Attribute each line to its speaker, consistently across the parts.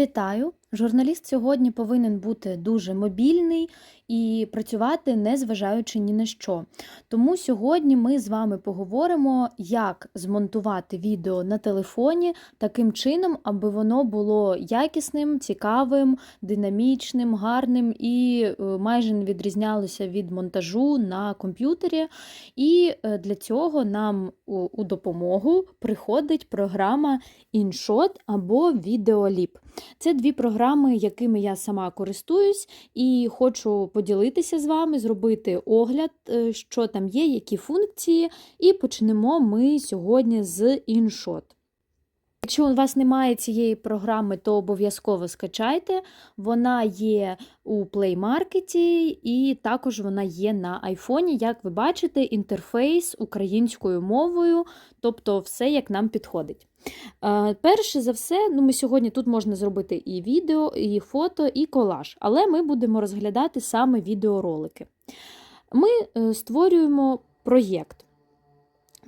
Speaker 1: Вітаю! Журналіст сьогодні повинен бути дуже мобільний і працювати не зважаючи ні на що. Тому сьогодні ми з вами поговоримо, як змонтувати відео на телефоні таким чином, аби воно було якісним, цікавим, динамічним, гарним і е, майже не відрізнялося від монтажу на комп'ютері. І е, для цього нам у допомогу приходить програма InShot або VideoLip. Це дві програми, якими я сама користуюсь, і хочу поділитися з вами, зробити огляд, е, що там є, які функції, і почнемо ми сьогодні з InShot. Якщо у вас немає цієї програми, то обов'язково скачайте. Вона є у Play Market і також вона є на айфоні. Як ви бачите, інтерфейс українською мовою, тобто все як нам підходить. Е, Перше за все, ну ми сьогодні тут можна зробити і відео, і фото, і колаж, але ми будемо розглядати саме відеоролики. Ми е, створюємо проєкт.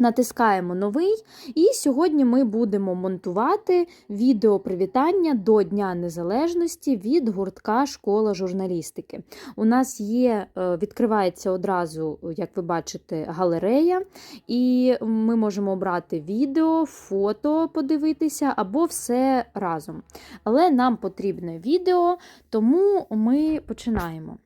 Speaker 1: Натискаємо новий, і сьогодні ми будемо монтувати відео привітання до Дня Незалежності від гуртка Школа журналістики. У нас є, е, відкривається одразу, як ви бачите, галерея, і ми можемо обрати відео, фото подивитися або все разом. Але нам потрібне відео, тому ми починаємо.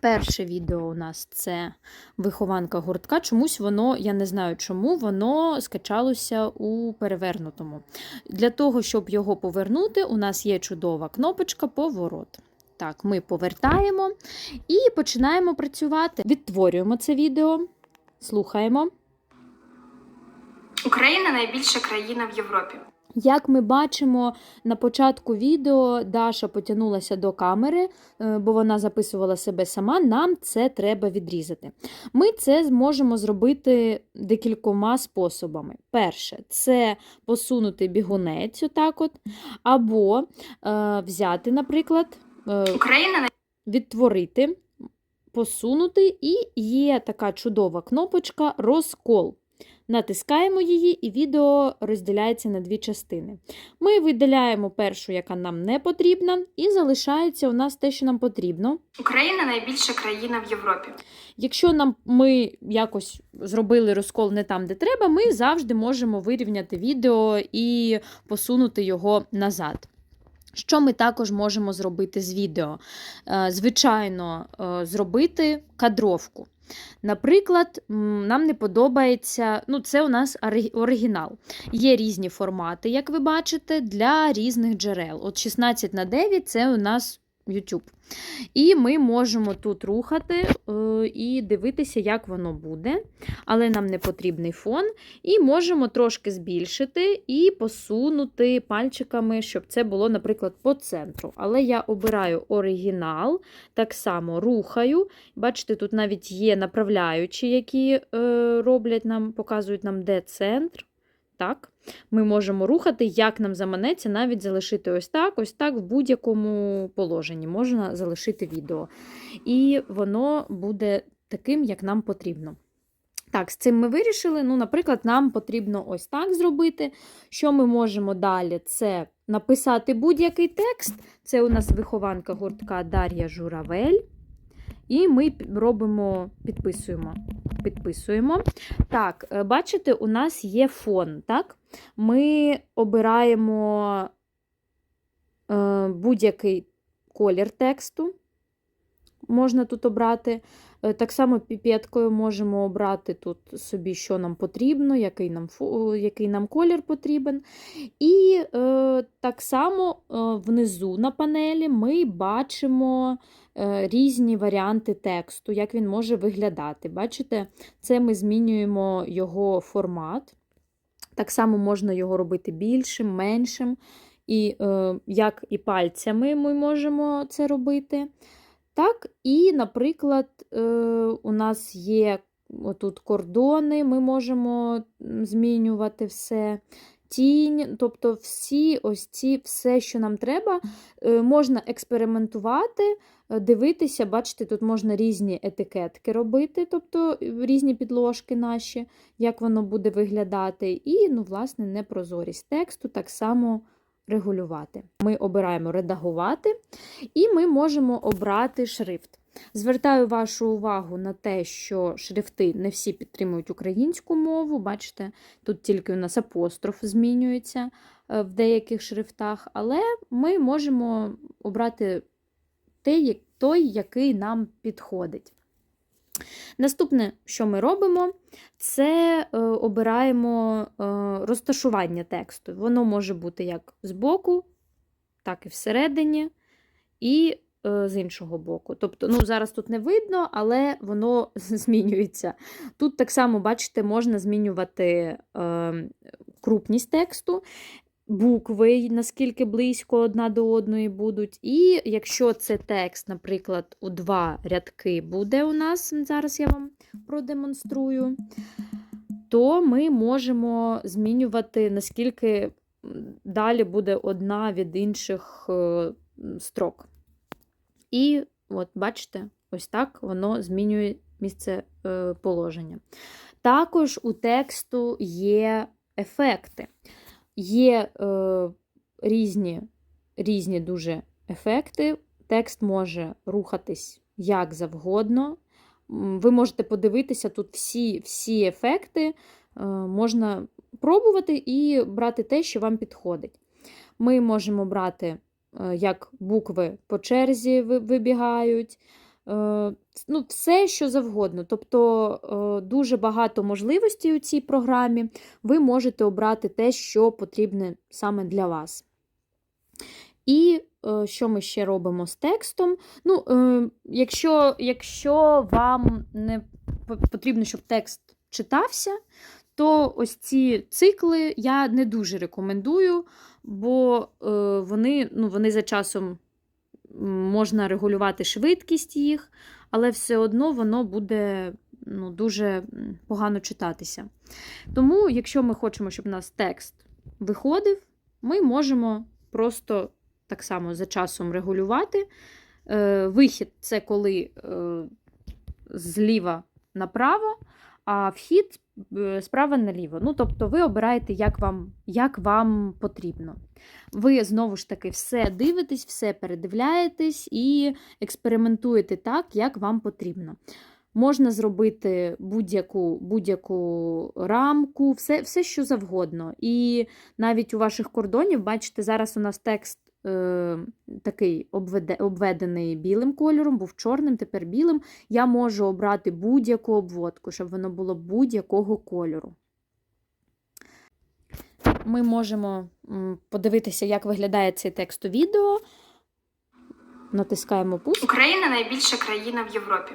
Speaker 1: Перше відео у нас це вихованка гуртка. Чомусь воно, я не знаю чому, воно скачалося у перевернутому. Для того, щоб його повернути, у нас є чудова кнопочка Поворот. Так, ми повертаємо і починаємо працювати. Відтворюємо це відео, слухаємо.
Speaker 2: Україна найбільша країна в Європі.
Speaker 1: Як ми бачимо на початку відео, Даша потягнулася до камери, е, бо вона записувала себе сама. Нам це треба відрізати. Ми це зможемо зробити декількома способами. Перше, це посунути бігунець, отак от, або е, взяти, наприклад, е, відтворити, посунути, і є така чудова кнопочка розкол. Натискаємо її, і відео розділяється на дві частини. Ми видаляємо першу, яка нам не потрібна, і залишається у нас те, що нам потрібно.
Speaker 2: Україна найбільша країна в Європі.
Speaker 1: Якщо нам ми якось зробили розкол не там, де треба, ми завжди можемо вирівняти відео і посунути його назад. Що ми також можемо зробити з відео? Е, Звичайно, е, зробити кадровку. Наприклад, нам не подобається, ну, це у нас оригінал. Є різні формати, як ви бачите, для різних джерел. От 16 на 9 це у нас YouTube. І ми можемо тут рухати е, і дивитися, як воно буде. Але нам не потрібний фон. І можемо трошки збільшити і посунути пальчиками, щоб це було, наприклад, по центру. Але я обираю оригінал, так само рухаю. Бачите, тут навіть є направляючі, які е, роблять нам, показують нам, де центр. Так, ми можемо рухати, як нам заманеться, навіть залишити ось так, ось так, в будь-якому положенні можна залишити відео. І воно буде таким, як нам потрібно. Так, з цим ми вирішили. Ну, наприклад, нам потрібно ось так зробити. Що ми можемо далі? Це написати будь-який текст. Це у нас вихованка гуртка Дар'я Журавель. І ми робимо, підписуємо. Підписуємо. Так, е, бачите, у нас є фон. так? Ми обираємо е, будь-який колір тексту. Можна тут обрати. Е, Так само піпеткою можемо обрати тут собі, що нам потрібно, який нам, який нам колір потрібен. І е, так само е, внизу на панелі ми бачимо е, різні варіанти тексту, як він може виглядати. Бачите, це ми змінюємо його формат. Так само можна його робити більшим, меншим. І е, як і пальцями ми можемо це робити. Так, і, наприклад, е, у нас є отут кордони, ми можемо змінювати все. Тінь, тобто всі ось ці, все, що нам треба, е, можна експериментувати, е, дивитися, бачите, тут можна різні етикетки робити, тобто різні підложки наші, як воно буде виглядати. І, ну, власне, непрозорість тексту так само регулювати. Ми обираємо редагувати, і ми можемо обрати шрифт. Звертаю вашу увагу на те, що шрифти не всі підтримують українську мову. Бачите, тут тільки у нас апостроф змінюється е, в деяких шрифтах, але ми можемо обрати той, який нам підходить. Наступне, що ми робимо, це е, обираємо е, розташування тексту. Воно може бути як збоку, так і всередині, і е, з іншого боку. Тобто, ну, зараз тут не видно, але воно змінюється. Тут так само, бачите, можна змінювати е, крупність тексту, букви, наскільки близько одна до одної будуть. І якщо це текст, наприклад, у два рядки буде у нас, зараз я вам продемонструю, то ми можемо змінювати, наскільки далі буде одна від інших е, строк. І от бачите, ось так воно змінює місце е, положення. Також у тексту є ефекти. Є е, різні, різні дуже ефекти. Текст може рухатись як завгодно. Ви можете подивитися тут всі, всі ефекти, е, можна пробувати і брати те, що вам підходить. Ми можемо брати, е, як букви по черзі вибігають. Е, Ну, все, що завгодно. Тобто е, дуже багато можливостей у цій програмі. Ви можете обрати те, що потрібне саме для вас. І е, що ми ще робимо з текстом? Ну, якщо, якщо вам не потрібно, щоб текст читався, то ось ці цикли я не дуже рекомендую, бо вони, ну, вони за часом можна регулювати швидкість їх, але все одно воно буде ну, дуже погано читатися. Тому, якщо ми хочемо, щоб у нас текст виходив, ми можемо просто так само за часом регулювати. Е, Вихід це коли е, зліва направо, а вхід е, справа наліво. Ну, тобто ви обираєте, як вам, як вам потрібно. Ви знову ж таки все дивитесь, все передивляєтесь і експериментуєте так, як вам потрібно. Можна зробити будь-яку будь-яку рамку, все, все, що завгодно. І навіть у ваших кордонів, бачите, зараз у нас текст е, такий обведе, обведений білим кольором, був чорним, тепер білим. Я можу обрати будь-яку обводку, щоб воно було будь-якого кольору. Ми можемо подивитися, як виглядає цей текст у відео. Натискаємо пуск.
Speaker 2: Україна найбільша країна в Європі.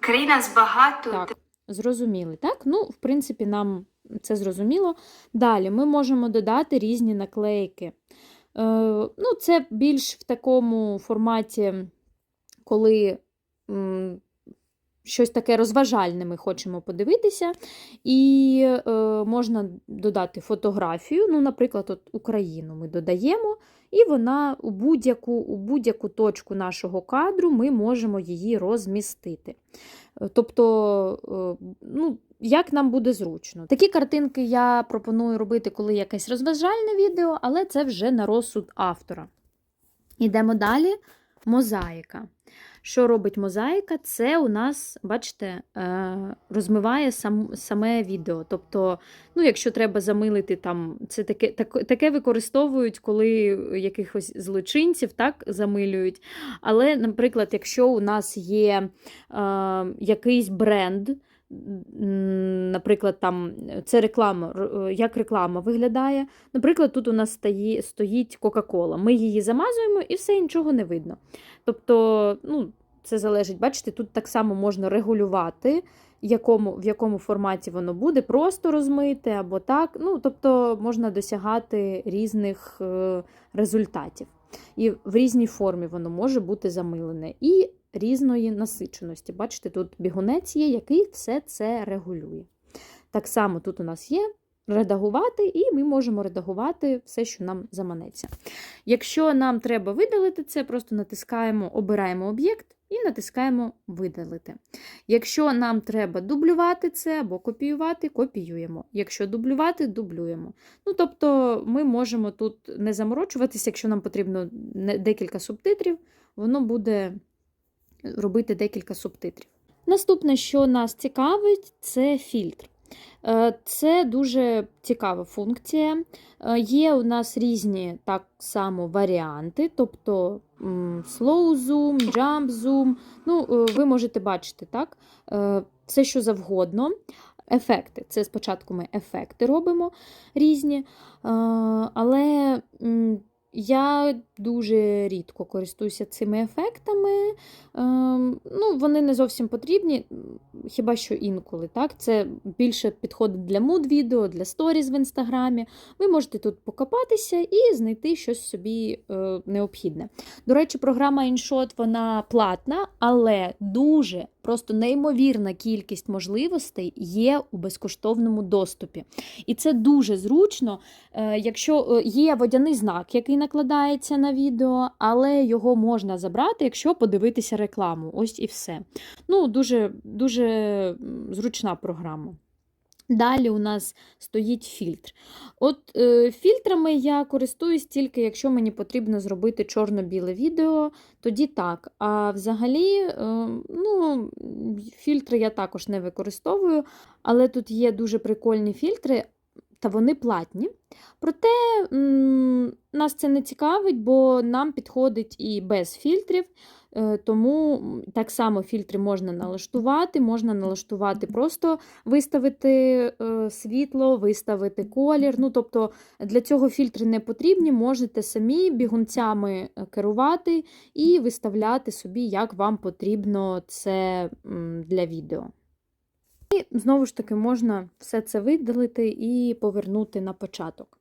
Speaker 2: Країна з багатою
Speaker 1: Так, зрозуміли, так? Ну, в принципі, нам це зрозуміло. Далі ми можемо додати різні наклейки. Е, ну, це більш в такому форматі, коли щось таке розважальне ми хочемо подивитися. І е, можна додати фотографію, ну, наприклад, от Україну ми додаємо, і вона у будь-яку, у будь-яку точку нашого кадру ми можемо її розмістити. Е, Тобто, ну, як нам буде зручно. Такі картинки я пропоную робити, коли якесь розважальне відео, але це вже на розсуд автора. Йдемо далі. Мозаїка. Що робить мозаїка? Це у нас, бачите, е, розмиває сам, саме відео. Тобто, ну, якщо треба замилити, там, це таке, так, таке використовують, коли якихось злочинців так, замилюють. Але, наприклад, якщо у нас є е, якийсь бренд, наприклад, там це реклама, е, як реклама виглядає. Наприклад, тут у нас стої, стоїть Кока-Кола. Ми її замазуємо і все нічого не видно. Тобто, ну, це залежить, бачите, тут так само можна регулювати, якому, в якому форматі воно буде, просто розмити або так. Ну, тобто можна досягати різних е, результатів. І в різній формі воно може бути замилене. І різної насиченості. Бачите, тут бігунець є, який все це регулює. Так само тут у нас є редагувати, і ми можемо редагувати все, що нам заманеться. Якщо нам треба видалити це, просто натискаємо, обираємо об'єкт і натискаємо Видалити. Якщо нам треба дублювати це або копіювати, копіюємо. Якщо дублювати, дублюємо. Ну, тобто ми можемо тут не заморочуватися, якщо нам потрібно декілька субтитрів, воно буде робити декілька субтитрів. Наступне, що нас цікавить, це фільтр. Е, Це дуже цікава функція. Е, Є у нас різні так само варіанти, тобто slow zoom, jump zoom. Ну, е, ви можете бачити так, все, що завгодно. Ефекти. Це спочатку ми ефекти робимо різні, але я дуже рідко користуюся цими ефектами. Ем, ну, вони не зовсім потрібні, хіба що інколи. Так? Це більше підходить для муд-відео, для сторіз в інстаграмі. Ви можете тут покопатися і знайти щось собі е, необхідне. До речі, програма InShot вона платна, але дуже просто неймовірна кількість можливостей є у безкоштовному доступі. І це дуже зручно, е, якщо е, є водяний знак, який накладається на відео, але його можна забрати, якщо подивитися рекламу. Ось і все. Ну, дуже, дуже зручна програма. Далі у нас стоїть фільтр. От е, фільтрами я користуюсь тільки, якщо мені потрібно зробити чорно-біле відео, тоді так. А взагалі, е, ну, фільтри я також не використовую, але тут є дуже прикольні фільтри, та вони платні. Проте м, нас це не цікавить, бо нам підходить і без фільтрів. Е, Тому так само фільтри можна налаштувати, можна налаштувати просто виставити е, світло, виставити колір. Ну, тобто для цього фільтри не потрібні, можете самі бігунцями е, керувати і виставляти собі, як вам потрібно це для відео. І знову ж таки можна все це видалити і повернути на початок.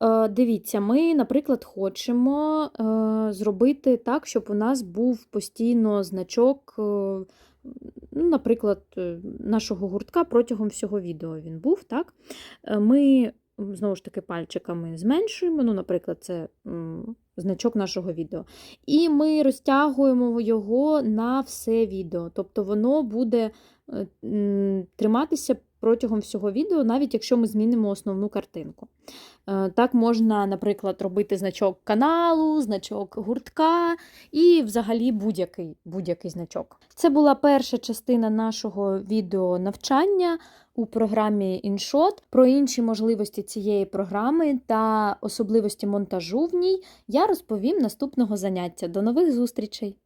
Speaker 1: Е, Дивіться, ми, наприклад, хочемо е, зробити так, щоб у нас був постійно значок, е, ну, наприклад, нашого гуртка протягом всього відео він був. так? Ми знову ж таки пальчиками зменшуємо, ну, наприклад, це значок нашого відео. І ми розтягуємо його на все відео. Тобто воно буде е, триматися протягом всього відео, навіть якщо ми змінимо основну картинку. Е, Так можна, наприклад, робити значок каналу, значок гуртка і взагалі будь-який будь-який значок. Це була перша частина нашого відео навчання у програмі InShot. Про інші можливості цієї програми та особливості монтажу в ній я розповім наступного заняття. До нових зустрічей!